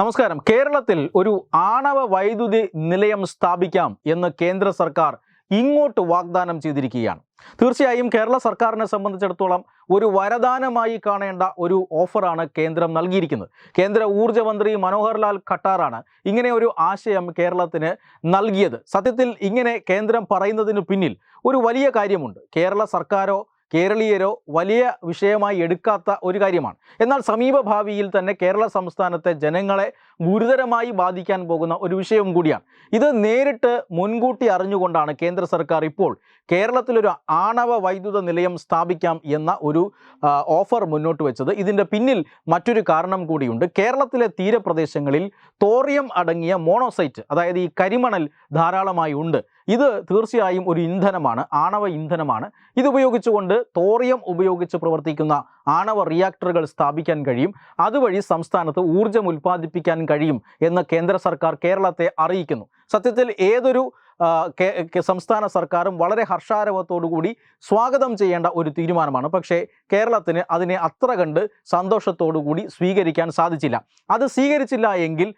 നമസ്കാരം. കേരളത്തിൽ ഒരു ആണവ വൈദ്യുതി നിലയം സ്ഥാപിക്കാം എന്ന് കേന്ദ്ര സർക്കാർ ഇങ്ങോട്ട് വാഗ്ദാനം ചെയ്തിരിക്കുകയാണ്. തീർച്ചയായും കേരള സർക്കാരിനെ സംബന്ധിച്ചിടത്തോളം ഒരു വരദാനമായി കാണേണ്ട ഒരു ഓഫറാണ് കേന്ദ്രം നൽകിയിരിക്കുന്നത്. കേന്ദ്ര ഊർജ മന്ത്രി മനോഹർലാൽ ഖട്ടാറാണ് ഇങ്ങനെ ഒരു ആശയം കേരളത്തിന് നൽകിയത്. സത്യത്തിൽ ഇങ്ങനെ കേന്ദ്രം പറയുന്നതിന് പിന്നിൽ ഒരു വലിയ കാര്യമുണ്ട്. കേരള സർക്കാരോ കേരളീയരോ വലിയ വിഷയമായി എടുക്കാത്ത ഒരു കാര്യമാണ്. എന്നാൽ സമീപ ഭാവിയിൽ തന്നെ കേരള സംസ്ഥാനത്തെ ജനങ്ങളെ ഗുരുതരമായി ബാധിക്കാൻ പോകുന്ന ഒരു വിഷയവും കൂടിയാണ്. ഇത് നേരിട്ട് മുൻകൂട്ടി അറിഞ്ഞുകൊണ്ടാണ് കേന്ദ്ര സർക്കാർ ഇപ്പോൾ കേരളത്തിലൊരു ആണവ വൈദ്യുത നിലയം സ്ഥാപിക്കാം എന്ന ഒരു ഓഫർ മുന്നോട്ട് വെച്ചത്. ഇതിന്റെ പിന്നിൽ മറ്റൊരു കാരണം കൂടിയുണ്ട്. കേരളത്തിലെ തീരപ്രദേശങ്ങളിൽ തോറിയം അടങ്ങിയ മോണോസൈറ്റ് അതായത് ഈ കരിമണൽ ധാരാളമായി ഉണ്ട്. ഇത് തീർച്ചയായും ഒരു ഇന്ധനമാണ് ആണവ ഇന്ധനമാണ്. ഇത് ഉപയോഗിച്ചുകൊണ്ട് തോറിയം ഉപയോഗിച്ച് പ്രവർത്തിക്കുന്ന ആണവ റിയാക്ടറുകൾ സ്ഥാപിക്കാൻ കഴിയും. അതുവഴി സംസ്ഥാനത്ത് ഊർജം ഉൽപ്പാദിപ്പിക്കാൻ കഴിയും എന്ന് കേന്ദ്ര സർക്കാർ കേരളത്തെ അറിയിക്കുന്നു. സത്യത്തിൽ ഏതൊരു സംസ്ഥാന സർക്കാരും വളരെ ഹർഷാരവത്തോടുകൂടി സ്വാഗതം ചെയ്യേണ്ട ഒരു തീരുമാനമാണ്. പക്ഷേ കേരളത്തിന് അതിനെ അത്ര കണ്ട് സന്തോഷത്തോടുകൂടി സ്വീകരിക്കാൻ സാധിച്ചില്ല. അത് സ്വീകരിച്ചില്ല എങ്കിൽ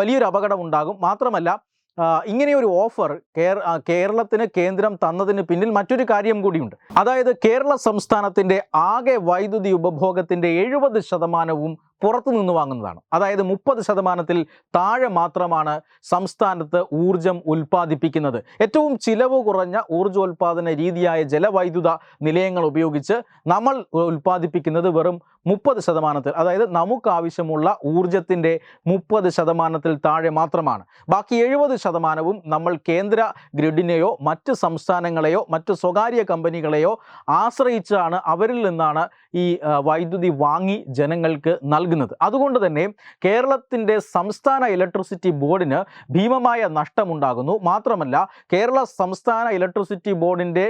വലിയൊരു അപകടം ഉണ്ടാകും. മാത്രമല്ല ഇങ്ങനെയൊരു ഓഫർ കേര കേരളത്തിന് കേന്ദ്രം തന്നതിന് പിന്നിൽ മറ്റൊരു കാര്യം കൂടിയുണ്ട്. അതായത് കേരള സംസ്ഥാനത്തിന്റെ ആകെ വൈദ്യുതി ഉപഭോഗത്തിന്റെ എഴുപത് ശതമാനവും പുറത്തു നിന്ന് വാങ്ങുന്നതാണ്. അതായത് മുപ്പത് ശതമാനത്തിൽ താഴെ മാത്രമാണ് സംസ്ഥാനത്ത് ഊർജം ഉൽപ്പാദിപ്പിക്കുന്നത്. ഏറ്റവും ചിലവ് കുറഞ്ഞ ഊർജോൽപാദന രീതിയായ ജലവൈദ്യുത നിലയങ്ങൾ ഉപയോഗിച്ച് നമ്മൾ ഉൽപ്പാദിപ്പിക്കുന്നത് വെറും മുപ്പത് ശതമാനത്തിൽ അതായത് നമുക്ക് ആവശ്യമുള്ള ഊർജത്തിന്റെ മുപ്പത് ശതമാനത്തിൽ താഴെ മാത്രമാണ്. ബാക്കി എഴുപത് ശതമാനവും നമ്മൾ കേന്ദ്ര ഗ്രിഡിനെയോ മറ്റ് സംസ്ഥാനങ്ങളെയോ മറ്റ് സ്വകാര്യ കമ്പനികളെയോ ആശ്രയിച്ചാണ് അവരിൽ നിന്നാണ് ഈ വൈദ്യുതി വാങ്ങി ജനങ്ങൾക്ക് നൽകുന്നത്. അതുകൊണ്ട് തന്നെ കേരളത്തിന്റെ സംസ്ഥാന ഇലക്ട്രിസിറ്റി ബോർഡിന് ഭീമമായ നഷ്ടമുണ്ടാകുന്നു. മാത്രമല്ല കേരള സംസ്ഥാന ഇലക്ട്രിസിറ്റി ബോർഡിന്റെ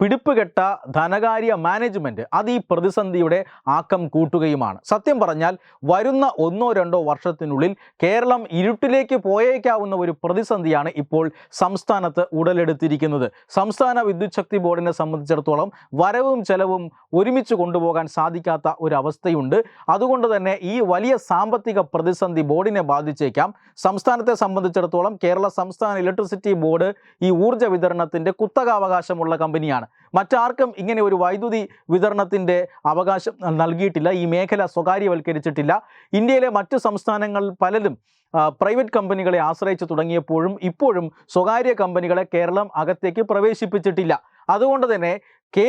പിടിപ്പുകെട്ട ധനകാര്യ മാനേജ്മെന്റ് അത് ഈ പ്രതിസന്ധിയുടെ ആക്കം കൂട്ടുകയുമാണ്. സത്യം പറഞ്ഞാൽ വരുന്ന ഒന്നോ രണ്ടോ വർഷത്തിനുള്ളിൽ കേരളം ഇരുട്ടിലേക്ക് പോയേക്കാവുന്ന ഒരു പ്രതിസന്ധിയാണ് ഇപ്പോൾ സംസ്ഥാനത്ത് ഉടലെടുത്തിരിക്കുന്നത്. സംസ്ഥാന വിദ്യുത് ശക്തി ബോർഡിനെ സംബന്ധിച്ചിടത്തോളം വരവും ചെലവും ഒരുമിച്ച് കൊണ്ടുപോകാൻ സാധിക്കാത്ത ഒരു അവസ്ഥയുണ്ട്. അതുകൊണ്ട് തന്നെ ഈ വലിയ സാമ്പത്തിക പ്രതിസന്ധി ബോർഡിനെ ബാധിച്ചേക്കാം. സംസ്ഥാനത്തെ സംബന്ധിച്ചിടത്തോളം കേരള സംസ്ഥാന ഇലക്ട്രിസിറ്റി ബോർഡ് ഈ ഊർജ വിതരണത്തിന്റെ കുത്തകാവകാശമുള്ള കമ്പനിയാണ്. മറ്റാർക്കും ഇങ്ങനെ ഒരു വൈദ്യുതി വിതരണത്തിന്റെ അവകാശം നൽകിയിട്ടില്ല ഈ മേഖല സ്വകാര്യവൽക്കരിച്ചിട്ടില്ല. ഇന്ത്യയിലെ മറ്റു സംസ്ഥാനങ്ങൾ പലരും പ്രൈവറ്റ് കമ്പനികളെ ആശ്രയിച്ചു തുടങ്ങിയപ്പോഴും ഇപ്പോഴും സ്വകാര്യ കമ്പനികളെ കേരളം അകത്തേക്ക് പ്രവേശിപ്പിച്ചിട്ടില്ല. അതുകൊണ്ട് തന്നെ കെ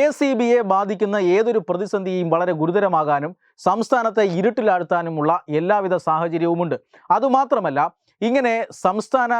ബാധിക്കുന്ന ഏതൊരു പ്രതിസന്ധിയും വളരെ ഗുരുതരമാകാനും സംസ്ഥാനത്തെ ഇരുട്ടിലാഴ്ത്താനുമുള്ള എല്ലാവിധ സാഹചര്യവുമുണ്ട്. അതുമാത്രമല്ല ഇങ്ങനെ സംസ്ഥാന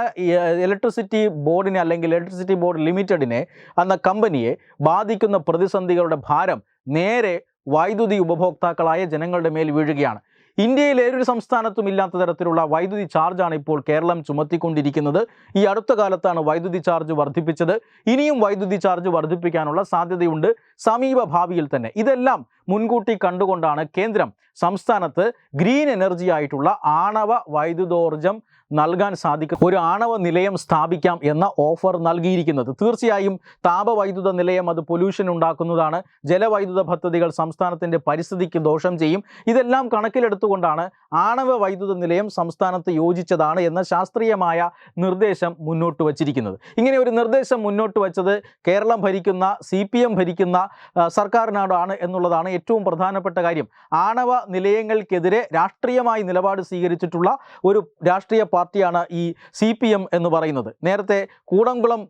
ഇലക്ട്രിസിറ്റി ബോർഡിനെ അല്ലെങ്കിൽ ഇലക്ട്രിസിറ്റി ബോർഡ് ലിമിറ്റഡിനെ എന്ന കമ്പനിയെ ബാധിക്കുന്ന പ്രതിസന്ധികളുടെ ഭാരം നേരെ വൈദ്യുതി ഉപഭോക്താക്കളായ ജനങ്ങളുടെ മേൽ വീഴുകയാണ്. ഇന്ത്യയിൽ ഏതൊരു സംസ്ഥാനത്തും ഇല്ലാത്ത തരത്തിലുള്ള വൈദ്യുതി ചാർജാണ് ഇപ്പോൾ കേരളം ചുമത്തിക്കൊണ്ടിരിക്കുന്നത്. ഈ അടുത്ത കാലത്താണ് വൈദ്യുതി ചാർജ് വർദ്ധിപ്പിച്ചത്. ഇനിയും വൈദ്യുതി ചാർജ് വർദ്ധിപ്പിക്കാനുള്ള സാധ്യതയുണ്ട്. സമീപ ഭാവിയിൽ തന്നെ. ഇതെല്ലാം മുൻകൂട്ടി കണ്ടുകൊണ്ടാണ് കേന്ദ്രം സംസ്ഥാനത്ത് ഗ്രീൻ എനർജി ആയിട്ടുള്ള ആണവ വൈദ്യുതോർജം നൽകാൻ സാധിക്കും. ഒരു ആണവ നിലയം സ്ഥാപിക്കാം എന്ന ഓഫർ നൽകിയിരിക്കുന്നത്. തീർച്ചയായും താപവൈദ്യുത നിലയം അത് പൊല്യൂഷൻ ഉണ്ടാക്കുന്നതാണ്. ജലവൈദ്യുത പദ്ധതികൾ സംസ്ഥാനത്തിന്റെ പരിസ്ഥിതിക്ക് ദോഷം ചെയ്യും. ഇതെല്ലാം കണക്കിലെടുത്തുകൊണ്ടാണ് ആണവ വൈദ്യുത നിലയം സംസ്ഥാനത്ത് യോജിച്ചതാണ് എന്ന ശാസ്ത്രീയമായ നിർദ്ദേശം മുന്നോട്ട് വച്ചിരിക്കുന്നത്. ഇങ്ങനെ ഒരു നിർദ്ദേശം മുന്നോട്ട് വച്ചത് കേരളം ഭരിക്കുന്ന സി പി എം ഭരിക്കുന്ന ആ, സർക്കാരിനോടാണ് എന്നുള്ളതാണ് ഏറ്റവും പ്രധാനപ്പെട്ട കാര്യം. ആണവ നിലയങ്ങൾക്കെതിരെ രാഷ്ട്രീയമായി നിലപാട് സ്വീകരിച്ചിട്ടുള്ള ഒരു രാഷ്ട്രീയ പാർട്ടിയാണ് ഈ സി പി എം എന്ന് പറയുന്നത്. നേരത്തെ കൂടംകുളം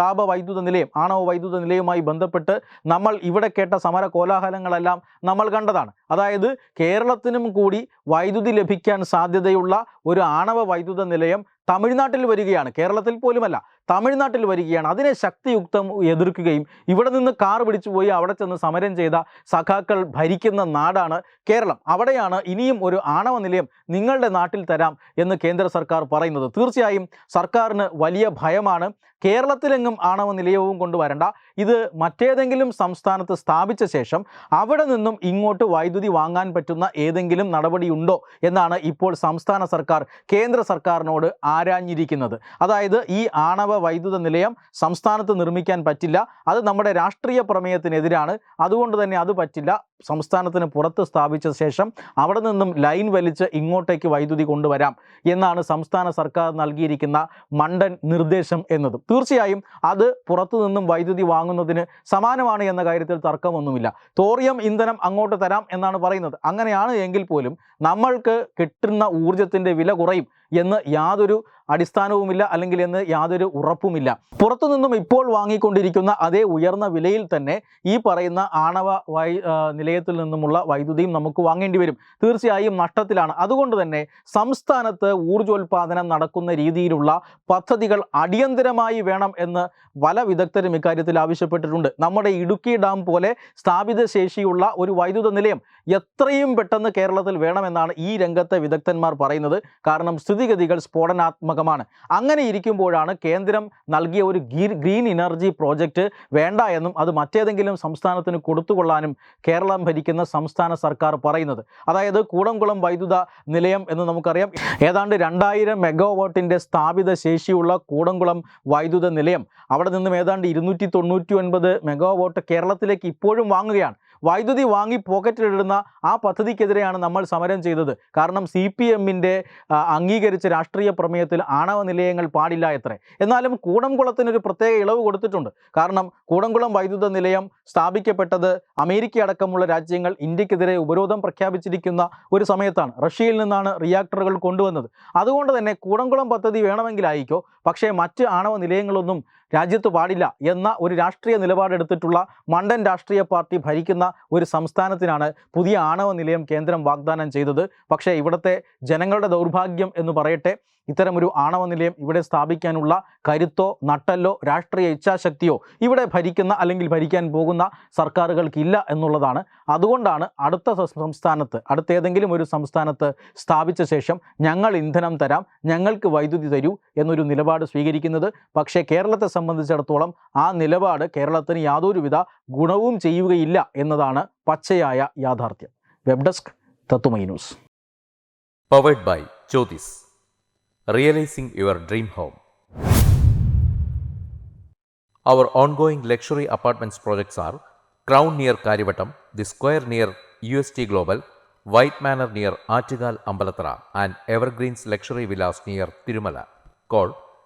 താപ വൈദ്യുത നിലയം ആണവ വൈദ്യുത നിലയവുമായി ബന്ധപ്പെട്ട് നമ്മൾ ഇവിടെ കേട്ട സമര കോലാഹലങ്ങളെല്ലാം നമ്മൾ കണ്ടതാണ്. അതായത് കേരളത്തിനും കൂടി വൈദ്യുതി ലഭിക്കാൻ സാധ്യതയുള്ള ഒരു ആണവ വൈദ്യുത നിലയം തമിഴ്നാട്ടിൽ വരികയാണ്. കേരളത്തിൽ പോലുമല്ല. തമിഴ്നാട്ടിൽ വരികയാണ്. അതിനെ ശക്തിയുക്തം എതിർക്കുകയും ഇവിടെ നിന്ന് കാർ പിടിച്ചു പോയി അവിടെ ചെന്ന് സമരം ചെയ്ത സഖാക്കൾ ഭരിക്കുന്ന നാടാണ് കേരളം. അവിടെയാണ് ഇനിയും ഒരു ആണവ നിലയം നിങ്ങളുടെ നാട്ടിൽ തരാം എന്ന് കേന്ദ്ര സർക്കാർ പറയുന്നത്. തീർച്ചയായും സർക്കാരിന് വലിയ ഭയമാണ്. കേരളത്തിലെങ്ങും ആണവ നിലയവും കൊണ്ടുവരണ്ട. ഇത് മറ്റേതെങ്കിലും സംസ്ഥാനത്ത് സ്ഥാപിച്ച ശേഷം അവിടെ നിന്നും ഇങ്ങോട്ട് വൈദ്യുതി വാങ്ങാൻ പറ്റുന്ന ഏതെങ്കിലും നടപടിയുണ്ടോ എന്നാണ് ഇപ്പോൾ സംസ്ഥാന സർക്കാർ കേന്ദ്ര സർക്കാരിനോട് ആരാഞ്ഞിരിക്കുന്നത്. അതായത് ഈ ആണവ വൈദ്യുത നിലയം സംസ്ഥാനത്ത് നിർമ്മിക്കാൻ പറ്റില്ല. അത് നമ്മുടെ രാഷ്ട്രീയ പ്രമേയത്തിനെതിരാണ്. അതുകൊണ്ട് തന്നെ അത് പറ്റില്ല. സംസ്ഥാനത്തിന് പുറത്ത് സ്ഥാപിച്ച ശേഷം അവിടെ നിന്നും ലൈൻ വലിച്ച് ഇങ്ങോട്ടേക്ക് വൈദ്യുതി കൊണ്ടുവരാം എന്നാണ് സംസ്ഥാന സർക്കാർ നൽകിയിരിക്കുന്ന മണ്ടൻ നിർദ്ദേശം എന്നതും. തീർച്ചയായും അത് പുറത്തു നിന്നും വൈദ്യുതി വാങ്ങുന്നതിന് സമാനമാണ് എന്ന കാര്യത്തിൽ തർക്കമൊന്നുമില്ല. തോറിയം ഇന്ധനം അങ്ങോട്ട് തരാം എന്നാണ് പറയുന്നത്. അങ്ങനെയാണ് എങ്കിൽ പോലും നമ്മൾക്ക് കിട്ടുന്ന ഊർജത്തിന്റെ വില കുറയും. എന്ന് യാതൊരു അടിസ്ഥാനവുമില്ല അല്ലെങ്കിൽ എന്ന് യാതൊരു ഉറപ്പുമില്ല. പുറത്തു നിന്നും ഇപ്പോൾ വാങ്ങിക്കൊണ്ടിരിക്കുന്ന അതേ ഉയർന്ന വിലയിൽ തന്നെ ഈ പറയുന്ന ആണവ വൈ നിലയത്തിൽ നിന്നുമുള്ള വൈദ്യുതിയും നമുക്ക് വാങ്ങേണ്ടി വരും. തീർച്ചയായും നഷ്ടത്തിലാണ്. അതുകൊണ്ട് തന്നെ സംസ്ഥാനത്ത് ഊർജോൽപാദനം നടക്കുന്ന രീതിയിലുള്ള പദ്ധതികൾ അടിയന്തരമായി വേണം എന്ന് പല വിദഗ്ധരും ഇക്കാര്യത്തിൽ ആവശ്യപ്പെട്ടിട്ടുണ്ട്. നമ്മുടെ ഇടുക്കി ഡാം പോലെ സ്ഥാപിത ശേഷിയുള്ള ഒരു വൈദ്യുത നിലയം എത്രയും പെട്ടെന്ന് കേരളത്തിൽ വേണമെന്നാണ് ഈ രംഗത്തെ വിദഗ്ധന്മാർ പറയുന്നത്. കാരണം സ്ഥിതിഗതികൾ സ്ഫോടനാത്മകമാണ്. അങ്ങനെ ഇരിക്കുമ്പോഴാണ് കേന്ദ്രം നൽകിയ ഒരു ഗ്രീൻ എനർജി പ്രോജക്റ്റ് വേണ്ട എന്നും അത് മറ്റേതെങ്കിലും സംസ്ഥാനത്തിന് കൊടുത്തുകൊള്ളാനും കേരളം ഭരിക്കുന്ന സംസ്ഥാന സർക്കാർ പറയുന്നത്. അതായത് കൂടംകുളം വൈദ്യുത നിലയം എന്ന് നമുക്കറിയാം. ഏതാണ്ട് രണ്ടായിരം മെഗാവാട്ടിന്റെ സ്ഥാപിത ശേഷിയുള്ള കൂടംകുളം വൈദ്യുത നിലയം അവിടെ നിന്നും ഏതാണ്ട് ഇരുന്നൂറ്റി തൊണ്ണൂറ്റി ഒൻപത് മെഗാവാട്ട് കേരളത്തിലേക്ക് ഇപ്പോഴും വാങ്ങുകയാണ്. വൈദ്യുതി വാങ്ങി പോക്കറ്റിലിടുന്ന ആ പദ്ധതിക്കെതിരെയാണ് നമ്മൾ സമരം ചെയ്തത്. കാരണം സി പി എമ്മിന്റെ അംഗീകരിച്ച രാഷ്ട്രീയ പ്രമേയത്തിൽ ആണവ നിലയങ്ങൾ പാടില്ല എത്രേ. എന്നാലും കൂടംകുളത്തിനൊരു പ്രത്യേക ഇളവ് കൊടുത്തിട്ടുണ്ട്. കാരണം കൂടംകുളം വൈദ്യുത നിലയം സ്ഥാപിക്കപ്പെട്ടത് അമേരിക്ക അടക്കമുള്ള രാജ്യങ്ങൾ ഇന്ത്യക്കെതിരെ ഉപരോധം പ്രഖ്യാപിച്ചിരിക്കുന്ന ഒരു സമയത്താണ്. റഷ്യയിൽ നിന്നാണ് റിയാക്ടറുകൾ കൊണ്ടുവന്നത്. അതുകൊണ്ട് തന്നെ കൂടംകുളം പദ്ധതി വേണമെങ്കിലായിക്കോ പക്ഷേ മറ്റ് ആണവ നിലയങ്ങളൊന്നും രാജ്യത്ത് പാടില്ല എന്ന ഒരു രാഷ്ട്രീയ നിലപാടെടുത്തിട്ടുള്ള മണ്ടൻ രാഷ്ട്രീയ പാർട്ടി ഭരിക്കുന്ന ഒരു സംസ്ഥാനത്തിനാണ് പുതിയ ആണവ നിലയം കേന്ദ്രം വാഗ്ദാനം ചെയ്തത്. പക്ഷേ ഇവിടുത്തെ ജനങ്ങളുടെ ദൗർഭാഗ്യം എന്ന് പറയട്ടെ ഇത്തരമൊരു ആണവ നിലയം ഇവിടെ സ്ഥാപിക്കാനുള്ള കരുത്തോ നട്ടല്ലോ രാഷ്ട്രീയ ഇച്ഛാശക്തിയോ ഇവിടെ ഭരിക്കുന്ന അല്ലെങ്കിൽ ഭരിക്കാൻ പോകുന്ന സർക്കാരുകൾക്കില്ല എന്നുള്ളതാണ്. അതുകൊണ്ടാണ് അടുത്ത സംസ്ഥാനത്ത് അടുത്ത ഏതെങ്കിലും ഒരു സംസ്ഥാനത്ത് സ്ഥാപിച്ച ശേഷം ഞങ്ങൾ ഇന്ധനം തരാം ഞങ്ങൾക്ക് വൈദ്യുതി തരൂ എന്നൊരു നിലപാട് സ്വീകരിക്കുന്നത് പക്ഷേ കേരളത്തെ സംബന്ധിച്ചിടത്തോളം ആ നിലപാട് കേരളത്തിന് യാതൊരുവിധ ഗുണവും ചെയ്യുകയില്ല എന്നതാണ് പച്ചയായ യാഥാർത്ഥ്യം വെബ് ഡെസ്ക് തത്തുമൈ news Powered by Jyotis. Realizing your dream home. Our ongoing luxury apartments projects are Crown near Karivattam, The Square near UST Global, White Manor near Achigal Ambalatra, and Evergreens Luxury Villas near Tirumala. Call